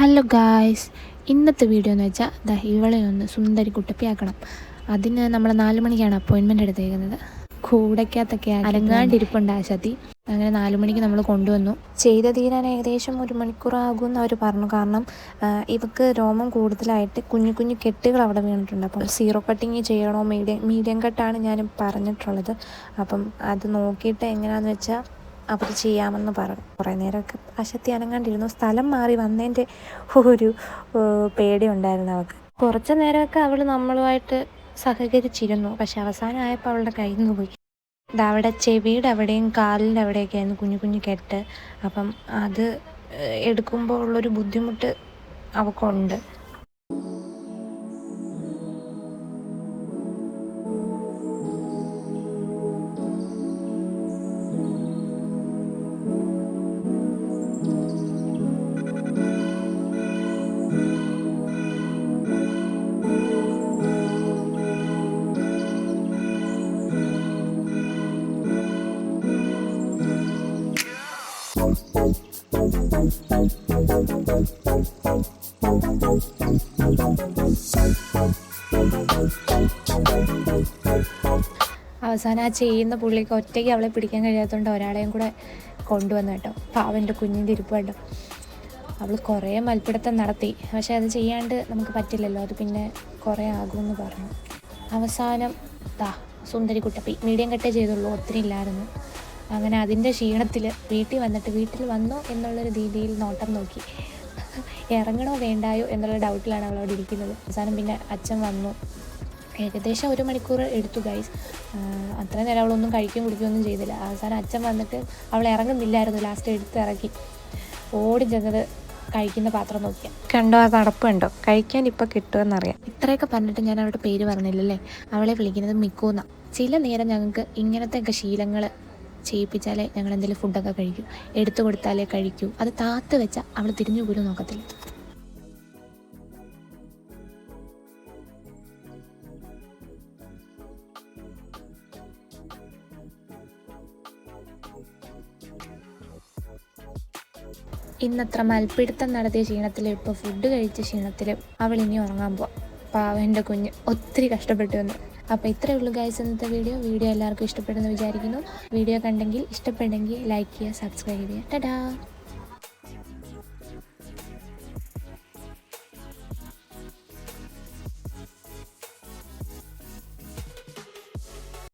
Hello guys ഇന്നത്തെ video എന്ന് വെച്ചാൽ ദാ ഇവളെ ഒന്ന് സുന്ദരി കുട്ടപ്പിയാക്കണം അതിന് നമ്മൾ നാല് മണിക്കാണ് അപ്പോയിൻമെന്റ് എടുത്തേക്കുന്നത്. കൂടയ്ക്കകത്തൊക്കെ അരങ്ങാണ്ടിരിപ്പുണ്ട് ആശാത്തി അങ്ങനെ നാല് മണിക്ക് നമ്മൾ കൊണ്ടുവന്നു. ചെയ്ത് തീരാൻ ഏകദേശം ഒരു മണിക്കൂറാകും എന്ന് അവർ പറഞ്ഞു. കാരണം ഇവക്ക് രോമം കൂടുതലായിട്ട് കുഞ്ഞു കുഞ്ഞു കെട്ടുകൾ അവിടെ വീണിട്ടുണ്ട്. അപ്പം സീറോ കട്ടിങ് ചെയ്യണോ മീഡിയം മീഡിയം കട്ടാണ് ഞാൻ പറഞ്ഞിട്ടുള്ളത്. അപ്പം അത് നോക്കിയിട്ട് എങ്ങനെയാണെന്ന് വെച്ചാൽ അവർ ചെയ്യാമെന്ന് പറഞ്ഞു കുറേ നേരമൊക്കെ അശക്തി അനങ്ങാണ്ടിരുന്നു സ്ഥലം മാറി വന്നതിന്റെ ഒരു പേടി പേടിയുണ്ടായിരുന്നു അവൾക്ക് കുറച്ച് നേരമൊക്കെ അവൾ നമ്മളുമായിട്ട് സഹകരിച്ചിരുന്നു. പക്ഷെ അവസാനമായപ്പോൾ അവളുടെ കയ്യിൽ നിന്ന് പോയി. അവിടെ ചെവിയുടെ അവിടെയും കാലിന്റെ അവിടെയൊക്കെ ആയിരുന്നു കുഞ്ഞു കുഞ്ഞു കെട്ട്. അപ്പം അത് എടുക്കുമ്പോൾ ഉള്ളൊരു ബുദ്ധിമുട്ട് അവൾക്കുണ്ട് അവസാനം ആ ചെയ്യുന്ന പുള്ളിക്ക് ഒറ്റയ്ക്ക് അവളെ പിടിക്കാൻ കഴിയാത്തതുകൊണ്ട് ഒരാളെയും കൂടെ കൊണ്ടുവന്നു കേട്ടോ. പാവന്റെ കുഞ്ഞിന്റെ ഇരിപ്പ് കേട്ടോ അവൾ കുറേ മൽപ്പിടുത്തം നടത്തി. പക്ഷേ അത് ചെയ്യാണ്ട് നമുക്ക് പറ്റില്ലല്ലോ. അത് പിന്നെ കുറേ ആകുമെന്ന് പറഞ്ഞു. അവസാനം ദാ സുന്ദരി കുട്ടപ്പി മീഡിയം കട്ടേ ചെയ്തുള്ളൂ. ഒത്തിരി ഇല്ലായിരുന്നു. അങ്ങനെ അതിന്റെ ക്ഷീണത്തിൽ വീട്ടിൽ വന്നിട്ട് വീട്ടിൽ വന്നോ എന്നുള്ളൊരു രീതിയിൽ നോട്ടം നോക്കി. ഇറങ്ങണോ വേണ്ടായോ എന്നുള്ള ഡൗട്ടിലാണ് അവളവിടെ ഇരിക്കുന്നത്. അവസാനം പിന്നെ അച്ഛൻ വന്നു. ഏകദേശം ഒരു മണിക്കൂർ എടുത്തു ഗൈസ് അത്ര നേരം അവളൊന്നും കഴിക്കുകയും കുടിക്കുകയൊന്നും ചെയ്തില്ല. അവസാനം അച്ഛൻ വന്നിട്ട് അവൾ ഇറങ്ങുന്നില്ലായിരുന്നു ലാസ്റ്റ് എടുത്ത് ഇറക്കി. ഓടി ചെന്നത് കഴിക്കുന്ന പാത്രം നോക്കിയാൽ കണ്ടോ അത് നടപ്പുണ്ടോ കഴിക്കാൻ ഇപ്പം കിട്ടുമെന്നറിയാം. ഇത്രയൊക്കെ പറഞ്ഞിട്ട് ഞാൻ അവളുടെ പേര് പറഞ്ഞില്ലല്ലേ? അവളെ വിളിക്കുന്നത് മിക്കൂന്ന. ചില നേരം ഞങ്ങൾക്ക് ഇങ്ങനത്തെയൊക്കെ ശീലങ്ങൾ ചെയ്യിപ്പിച്ചാലേ ഞങ്ങൾ എന്തെങ്കിലും ഫുഡൊക്കെ കഴിക്കൂ. എടുത്തു കൊടുത്താലേ കഴിക്കൂ. അത് താത്ത് വെച്ചാൽ അവൾ തിരിഞ്ഞു പോലും നോക്കത്തില്ല. ഇന്നത്ര മൽപ്പിടുത്തം നടത്തിയ ക്ഷീണത്തിൽ ഇപ്പോൾ ഫുഡ് കഴിച്ച ക്ഷീണത്തിൽ അവൾ ഇനി ഉറങ്ങാൻ പോവാം. പാവന്റെ കുഞ്ഞ് ഒത്തിരി കഷ്ടപ്പെട്ടു വന്നു. അപ്പോൾ ഇത്രയേ ഉള്ളൂ ഗൈസ് ഇന്നത്തെ വീഡിയോ വീഡിയോ എല്ലാവർക്കും ഇഷ്ടപ്പെടുമെന്ന് വിചാരിക്കുന്നു. വീഡിയോ കണ്ടെങ്കിൽ ഇഷ്ടപ്പെട്ടെങ്കിൽ ലൈക്ക് ചെയ്യുക സബ്സ്ക്രൈബ് ചെയ്യുക. ടാ